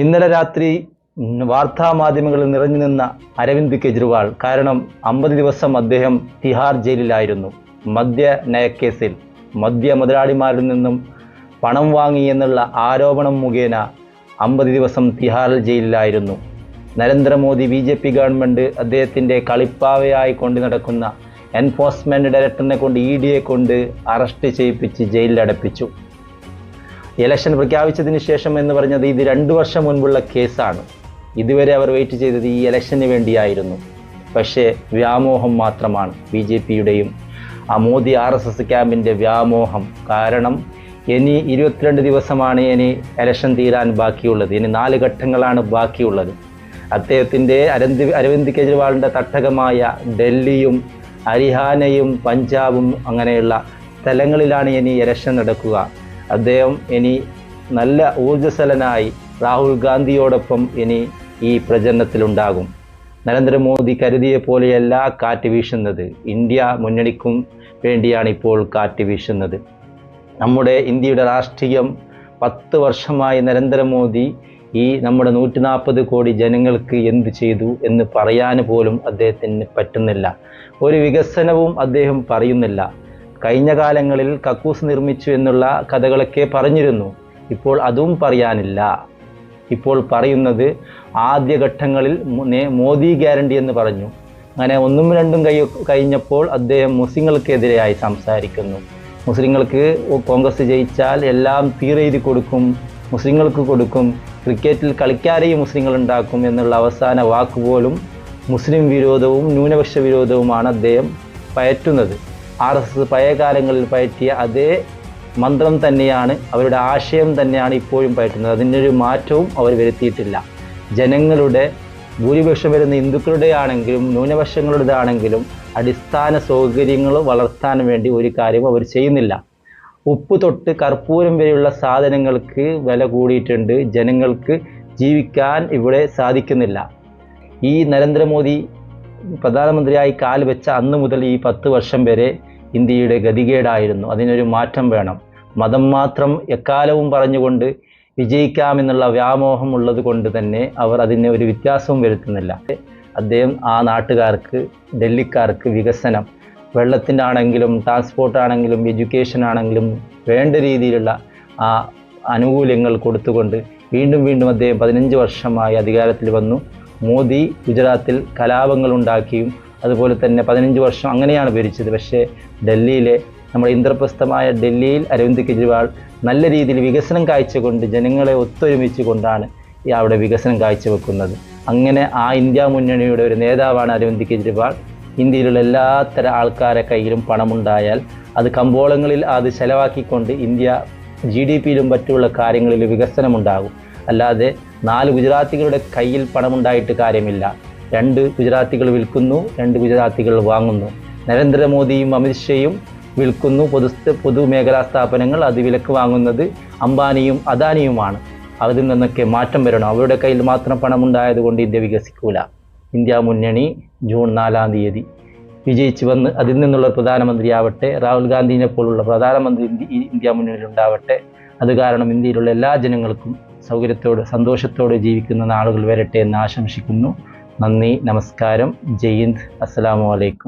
ഇന്നലെ രാത്രി വാർത്താ മാധ്യമങ്ങളിൽ നിറഞ്ഞു നിന്ന അരവിന്ദ് കെജ്രിവാൾ. കാരണം അമ്പത് ദിവസം അദ്ദേഹം തിഹാർ ജയിലിലായിരുന്നു. മദ്യ നയക്കേസിൽ മദ്യ മുതലാളിമാരിൽ നിന്നും പണം വാങ്ങി എന്നുള്ള ആരോപണം മുഖേന അമ്പത് ദിവസം Tihar ജയിലിലായിരുന്നു. Narendra Modi B J P government അദ്ദേഹത്തിന്റെ കളിപ്പാവയായി കൊണ്ട് നടക്കുന്ന എൻഫോഴ്സ്മെന്റ് ഡയറക്ടറിനെ കൊണ്ട് ഇ ഡിയെ കൊണ്ട് അറസ്റ്റ് ചെയ്യിപ്പിച്ച് ജയിലിലടപ്പിച്ചു. ഇലക്ഷൻ പ്രഖ്യാപിച്ചതിന് ശേഷം എന്ന് പറഞ്ഞത് ഇത് രണ്ട് വർഷം മുൻപുള്ള കേസാണ്. ഇതുവരെ അവർ വെയിറ്റ് ചെയ്തത് ഈ ഇലക്ഷന് വേണ്ടിയായിരുന്നു. പക്ഷേ വ്യാമോഹം മാത്രമാണ് ബി ജെ പിയുടെയും ആ മോദി ആർ എസ് എസ് ക്യാമ്പിന്റെ വ്യാമോഹം. കാരണം ഇനി ഇരുപത്തിരണ്ട് ദിവസമാണ് ഇനി ഇലക്ഷൻ തീരാൻ ബാക്കിയുള്ളത്. ഇനി നാല് ഘട്ടങ്ങളാണ് ബാക്കിയുള്ളത്. അദ്ദേഹത്തിന്റെ അരവിന്ദ് അരവിന്ദ് കെജ്രിവാളിന്റെ തട്ടകമായ ഡൽഹിയും ഹരിഹാനയും പഞ്ചാബും അങ്ങനെയുള്ള സ്ഥലങ്ങളിലാണ് ഇനി ഇലക്ഷൻ നടക്കുക. അദ്ദേഹം ഇനി നല്ല ഊർജസ്വലനായി രാഹുൽ ഗാന്ധിയോടൊപ്പം ഇനി ഈ പ്രചരണത്തിലുണ്ടാകും. നരേന്ദ്രമോദി കരുതിയ പോലെയല്ല കാറ്റ് വീശുന്നത്. ഇന്ത്യ മുന്നണിക്കും വേണ്ടിയാണ് ഇപ്പോൾ കാറ്റ് വീശുന്നത്. നമ്മുടെ ഇന്ത്യയുടെ രാഷ്ട്രീയം പത്ത് വർഷമായി നരേന്ദ്രമോദി ഈ നമ്മുടെ നൂറ്റി നാൽപ്പത് കോടി ജനങ്ങൾക്ക് എന്ത് ചെയ്തു എന്ന് പറയാൻ പോലും അദ്ദേഹത്തിന് പറ്റുന്നില്ല. ഒരു വികസനവും അദ്ദേഹം പറയുന്നില്ല. കഴിഞ്ഞ കാലങ്ങളിൽ കക്കൂസ് നിർമ്മിച്ചു എന്നുള്ള കഥകളൊക്കെ പറഞ്ഞിരുന്നു. ഇപ്പോൾ അതും പറയാനില്ല. ഇപ്പോൾ പറയുന്നത് ആദ്യഘട്ടങ്ങളിൽ മോദി ഗ്യാരണ്ടി എന്ന് പറഞ്ഞു. അങ്ങനെ ഒന്നും രണ്ടും കൈ കഴിഞ്ഞപ്പോൾ അദ്ദേഹം മുസ്ലിങ്ങൾക്കെതിരെയായി സംസാരിക്കുന്നു. മുസ്ലിങ്ങൾക്ക് കോൺഗ്രസ് ജയിച്ചാൽ എല്ലാം തീരെഴുതി കൊടുക്കും മുസ്ലിങ്ങൾക്ക് കൊടുക്കും ക്രിക്കറ്റിൽ കളിക്കാരെയും മുസ്ലിങ്ങൾ ഉണ്ടാക്കും എന്നുള്ള അവസാന വാക്കുപോലും മുസ്ലിം വിരോധവും ന്യൂനപക്ഷ വിരോധവുമാണ് അദ്ദേഹം പയറ്റുന്നത്. ആർ എസ് എസ് പഴയ കാലങ്ങളിൽ പയറ്റിയ അതേ മന്ത്രം തന്നെയാണ് അവരുടെ ആശയം തന്നെയാണ് ഇപ്പോഴും പയറ്റുന്നത്. അതിനൊരു മാറ്റവും അവർ വരുത്തിയിട്ടില്ല. ജനങ്ങളുടെ ഭൂരിപക്ഷം വരുന്ന ഹിന്ദുക്കളുടെ ആണെങ്കിലും ന്യൂനപക്ഷങ്ങളുടേതാണെങ്കിലും അടിസ്ഥാന സൗകര്യങ്ങൾ വളർത്താൻ വേണ്ടി ഒരു കാര്യം അവർ ചെയ്യുന്നില്ല. ഉപ്പ് തൊട്ട് കർപ്പൂരം വരെയുള്ള സാധനങ്ങൾക്ക് വില കൂടിയിട്ടുണ്ട്. ജനങ്ങൾക്ക് ജീവിക്കാൻ ഇവിടെ സാധിക്കുന്നില്ല. ഈ നരേന്ദ്രമോദി പ്രധാനമന്ത്രിയായി കാൽ വെച്ച അന്ന് മുതൽ ഈ പത്ത് വർഷം വരെ ഇന്ത്യയുടെ ഗതികേടായിരുന്നു. അതിനൊരു മാറ്റം വേണം. മതം മാത്രം എക്കാലവും പറഞ്ഞുകൊണ്ട് വിജയിക്കാമെന്നുള്ള വ്യാമോഹം ഉള്ളത് കൊണ്ട് തന്നെ അവർ അതിന് ഒരു വ്യത്യാസവും വരുത്തുന്നില്ല. അദ്ദേഹം ആ നാട്ടുകാർക്ക് ഡൽഹിക്കാർക്ക് വികസനം വെള്ളത്തിന്റെ ആണെങ്കിലും ട്രാൻസ്പോർട്ട് ആണെങ്കിലും എഡ്യൂക്കേഷൻ ആണെങ്കിലും വേണ്ട രീതിയിലുള്ള ആ ആനുകൂല്യങ്ങൾ കൊടുത്തുകൊണ്ട് വീണ്ടും വീണ്ടും അദ്ദേഹം പതിനഞ്ച് വർഷമായി അധികാരത്തിൽ വന്നു. മോദി ഗുജറാത്തിൽ കലാപങ്ങൾ ഉണ്ടാക്കിയും അതുപോലെ തന്നെ പതിനഞ്ച് വർഷം അങ്ങനെയാണ് ഭരിച്ചത്. പക്ഷേ ഡൽഹിയിലെ നമ്മുടെ ഇന്ദ്രപ്രസ്ഥമായ ഡൽഹിയിൽ അരവിന്ദ് കെജ്രിവാൾ നല്ല രീതിയിൽ വികസനം കാഴ്ചകൊണ്ട് ജനങ്ങളെ ഒത്തൊരുമിച്ച് കൊണ്ടാണ് ഈ അവിടെ വികസനം കാഴ്ചവെക്കുന്നത്. അങ്ങനെ ആ ഇന്ത്യ മുന്നണിയുടെ ഒരു നേതാവാണ് അരവിന്ദ് കെജ്രിവാൾ. ഇന്ത്യയിലുള്ള എല്ലാത്തരം ആൾക്കാരെ കയ്യിലും പണമുണ്ടായാൽ അത് കമ്പോളങ്ങളിൽ അത് ചെലവാക്കിക്കൊണ്ട് ഇന്ത്യ ജി ഡി പിയിലും മറ്റുള്ള കാര്യങ്ങളിൽ വികസനമുണ്ടാകും. അല്ലാതെ നാല് ഗുജറാത്തികളുടെ കയ്യിൽ പണമുണ്ടായിട്ട് കാര്യമില്ല. രണ്ട് ഗുജറാത്തികൾ വിൽക്കുന്നു രണ്ട് ഗുജറാത്തികൾ വാങ്ങുന്നു. നരേന്ദ്രമോദിയും അമിത്ഷയും വിൽക്കുന്നു. പൊതു പൊതുമേഖലാ സ്ഥാപനങ്ങൾ അത് വിലക്ക് വാങ്ങുന്നത് അംബാനിയും അദാനിയുമാണ്. അതിൽ നിന്നൊക്കെ മാറ്റം വരണം. അവരുടെ കയ്യിൽ മാത്രം പണമുണ്ടായതുകൊണ്ട് ഇന്ത്യ വികസിക്കൂല. ഇന്ത്യ മുന്നണി ജൂൺ നാലാം തീയതി വിജയിച്ചു വന്ന് അതിൽ നിന്നുള്ള പ്രധാനമന്ത്രിയാവട്ടെ രാഹുൽ ഗാന്ധിനെ പോലുള്ള പ്രധാനമന്ത്രി ഇന്ത്യ- മുന്നണിയിൽ ഉണ്ടാവട്ടെ അത് കാരണം ഇന്ത്യയിലുള്ള എല്ലാ ജനങ്ങൾക്കും സൗകര്യത്തോട് സന്തോഷത്തോടെ ജീവിക്കുന്ന നാളുകൾ വരട്ടെ എന്ന് ആശംസിക്കുന്നു. നന്ദി നമസ്കാരം. ജയ് ഹിന്ദ്. അസ്സലാമു അലൈക്കും.